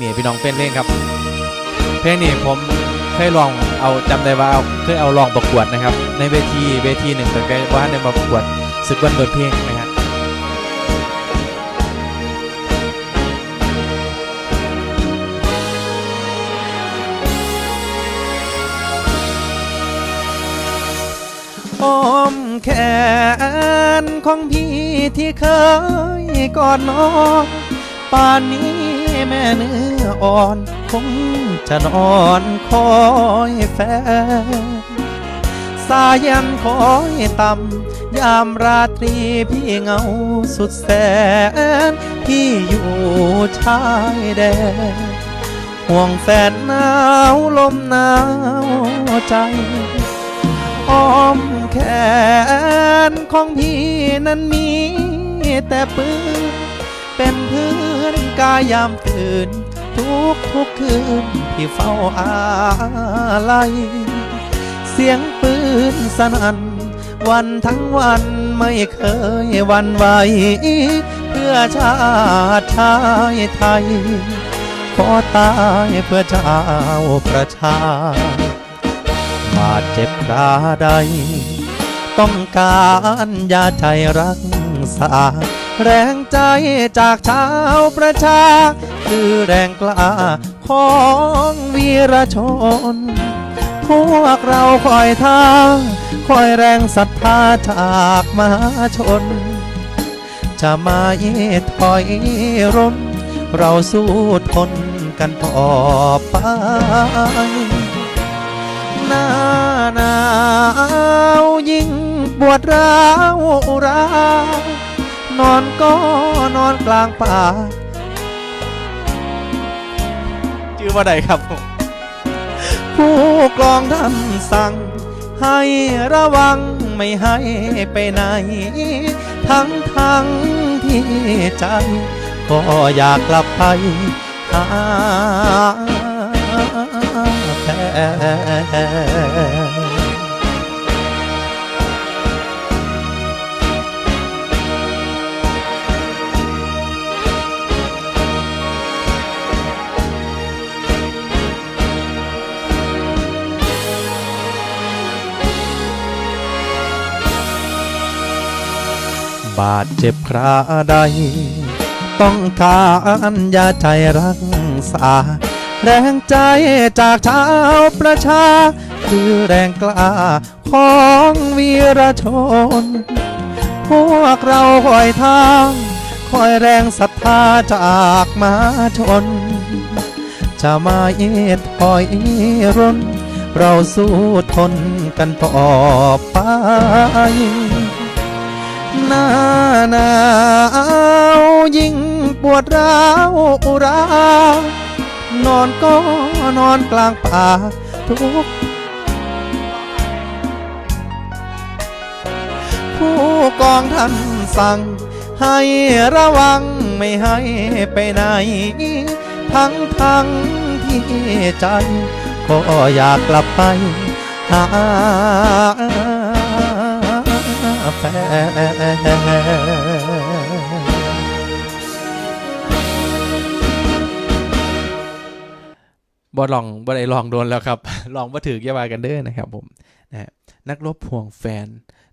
นี่พี่น้องเป็นเพลงครับ เพลงนี้ผมเคยลองเอาจำได้ว่าเอาเคยเอาลองประกวดนะครับ ในเวทีเวทีหนึ่งแต่ก็ว่าได้ประกวดศึกวันเปิดเพลงนะฮะอ้อมแขนของพี่ที่เคยกอดน้องป่านนี้ แม่เนื้ออ่อนคงจะนอนคอยแฟนสายันคอยต่ำยามราตรีพี่เงาสุดแสนพี่อยู่ชายแดนห่วงแฟนหนาวลมหนาวใจอ้อมแขนของพี่นั้นมีแต่ปืนเป็นพื่อ นกายามตื่น ทุกทุกคืนที่เฝ้าอาลัยเสียงปืนสนั่นวันทั้งวันไม่เคยวันไหวเพื่อชาติชายไทย ขอตายเพื่อเจ้าประชาบาดเจ็บคราใด ต้องการยาใจรักษา แรงใจจากชาวประชา คือแรงกล้าของวีรชน พวกเราคอยทางคอยแรงศรัทธาจากมหาชน จะมาเยถอยร่นเราสู้ทนกันต่อไปหน้าหนาวยิ่งปวดร้าวรา นอนก็นอนกลางป่าชื่อว่าใดครับผมผู้กลองท่านสั่ง ให้ระวังไม่ให้ไปไหน ทั้งทั้งที่ใจก็อยากกลับไปหาแฟน บาดเจ็บคราใด ต้องการยาใจรักษา แรงใจจากชาวประชา คือแรงกล้าของวีรชน พวกเราคอยทางคอยแรงศรัทธาจากมาชน จะมาเอ็ดถอยร่นเราสู้ทนกันต่อไป หน้าหนาวยิ่งปวดร้าวรานอนก็นอนกลางป่าทุกผู้กองท่านสั่ง ให้ระวังไม่ให้ไปไหน ทั้งทั้งที่ใจ ก็อยากกลับไปหา บอลองบอได้ลองโดนแล้วครับ ลองมาถือยาวากันเด้อนะครับผมนะฮะนักรบห่วงแฟน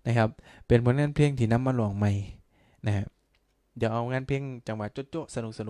นะครับ เป็นผลงานเพลงที่นำมาลองใหม่นะฮะเดี๋ยวเอางานเพลงจังหวะโจ๊ะๆสนุกสนุก